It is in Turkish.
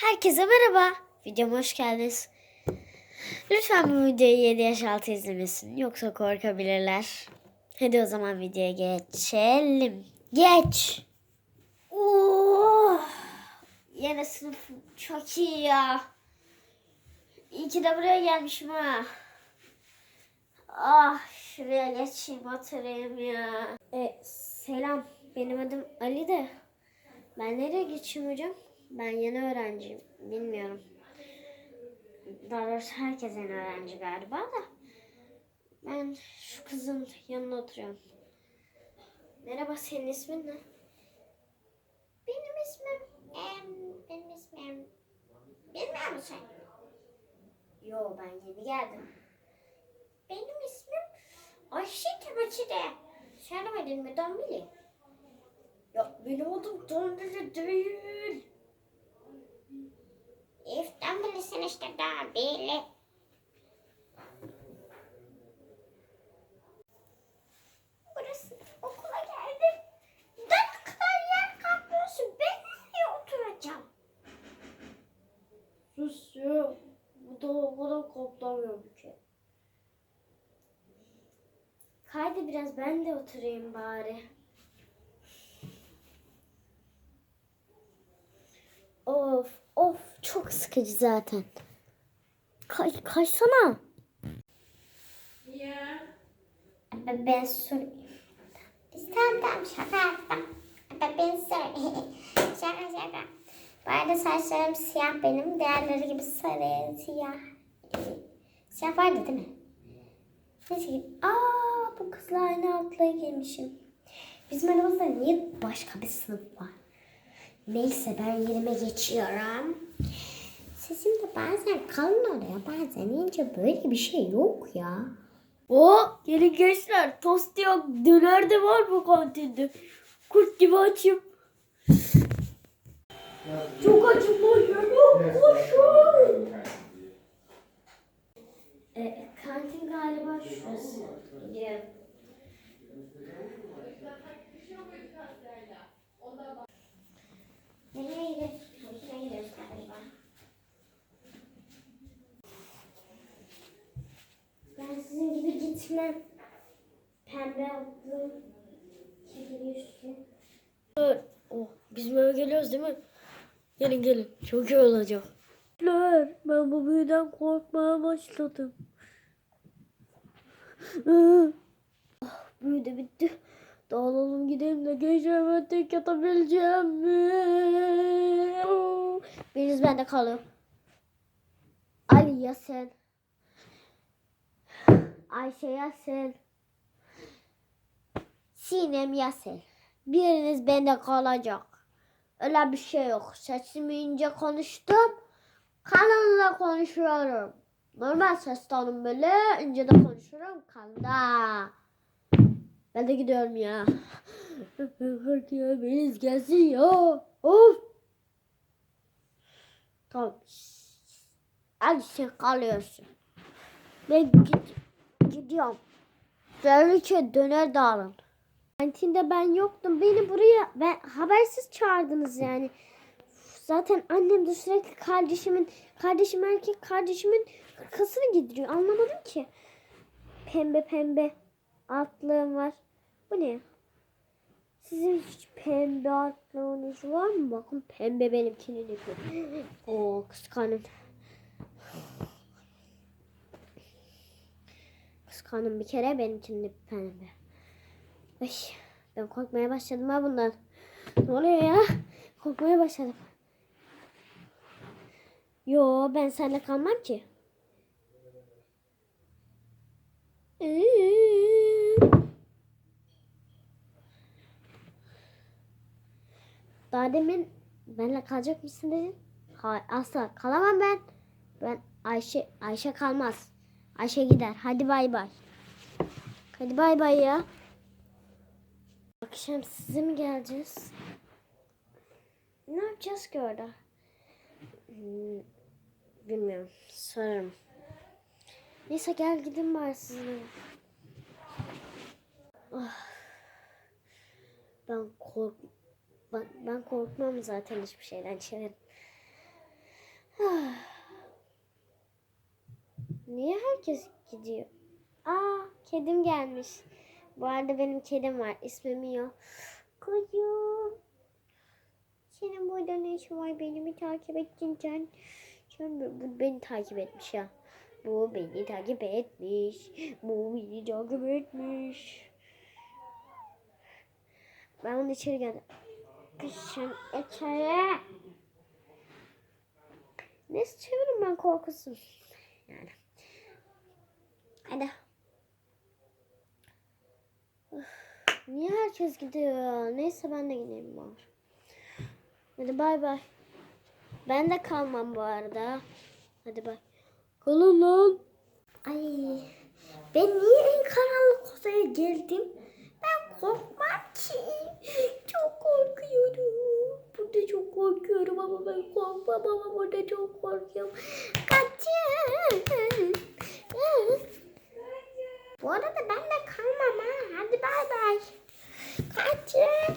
Herkese merhaba. Videoma hoş geldiniz. Lütfen bu videoyu 7 yaş altı izlemesin. Yoksa korkabilirler. Hadi o zaman videoya geçelim. Geç. Oh, yine sınıf çok iyi ya. İyi ki de buraya gelmişim ha. Ah şuraya geçeyim oturayım ya. E, selam benim adım Ali de. Ben nereye geçeyim hocam? Ben yeni öğrenciyim. Bilmiyorum. Daha doğrusu herkes yeni öğrenci galiba da. Ben şu kızın yanına oturuyorum. Merhaba senin ismin ne? Benim ismim... em, benim ismim... Bilmiyor musun? Yo ben yeni geldim. Benim ismim Ayşe Temeçide. Söylemedin mi Dombili? Ya benim adım Dombili değil. Haydi biraz ben de oturayım bari. Of of çok sıkıcı zaten. Kaç, kaçsana. Ya. Ben. Tamam tamam şaka yaptım. Ben, sorayım. şaka şaka. Bu arada saçlarım siyah benim. Diğerleri gibi sarı, siyah. Siyah vardı değil mi? Neyse ki. Aa bu kızla aynı altlığa girmişim. Bizim aramızda niye başka bir sınıf var? Neyse ben yerime geçiyorum. Sesim de bazen kalın oluyor bazen ince böyle bir şey yok ya. O gelin gençler tost yok döner de var bu kantinde. Kurt gibi açım. Çok açım lan ya koşun. E, kantin galiba şurası. Gidelim. Nereye gidiyoruz? Kantine gidiyoruz galiba. Ben sizin gibi gitmem. Pembe. Kirli üstü. Oh, bizim eve geliyoruz değil mi? Gelin gelin. Çok iyi olacak. Ben bu büyüden korkmaya başladım. Ah, büyü de bitti. Dağılalım gidelim de gece hemen tek yatabileceğim mi? Biriniz bende kalıyor. Ali ya sen? Ayşe ya sen? Sinem ya sen? Biriniz bende kalacak. Öyle bir şey yok. Sesimi ince konuştum. Kanalda konuşuyorum. Normal ses tonum böyle ince de konuşuyorum. Kanalda. Ben de gidiyorum ya. Ya biriniz gelsin ya. Of. Tamam. Hadi sen kalıyorsun. Ben git, gidiyorum. Böylece döner dağılın. Kantinde ben yoktum. Beni buraya ben habersiz çağırdınız yani. Zaten annem de sürekli kardeşimin, kardeşim erkek kardeşimin hırkasını giydiriyor. Anlamadım ki. Pembe pembe atlığım var. Bu ne? Sizin hiç pembe atlığınız var mı? Bakın pembe benimkinin ipi. Oo kıskanın. Kıskanın bir kere benimkinin ipi pembe. Ay, ben korkmaya başladım ha bundan. Ne oluyor ya? Korkmaya başladım. Yo ben seninle kalmam ki. Daha demin benimle kalacak mısın dedin? Hayır asla kalamam ben. Ben Ayşe Ayşe kalmaz. Ayşe gider. Hadi bay bay. Hadi bay bay ya. Akşam size mi geleceğiz? Ne yapacağız ki orada? Hmm, Bilmiyorum. Sorarım. Neyse gel gidin var sizinle. Oh. Ben kork ben, ben korkmam zaten hiçbir şeyden çevir. Ah. Niye herkes gidiyor? Aa, kedim gelmiş. Bu arada benim kedim var. İsmi Mio. Kuyu. Senin burada ne işin var? Beni mi takip ettin sen? Sen bu beni takip etmiş ya. Bu beni takip etmiş. Bu beni takip etmiş. Ben onu içeri geldim. Kışın içeri. Neyse çevirin ben korkusun. Yani. Hadi. Niye herkes gidiyor? Neyse ben de gideyim bari. Hadi bay bay. Ben de kalmam bu arada. Hadi bay. Kalın lan. Ay. Ben niye en karanlık odaya geldim? Ben korkmam ki. Çok korkuyorum. Burada çok korkuyorum ama ben korkmam ama burada çok korkuyorum. Kaçın. Bu arada ben de kalmam ha. Hadi bay bay. Kaçın.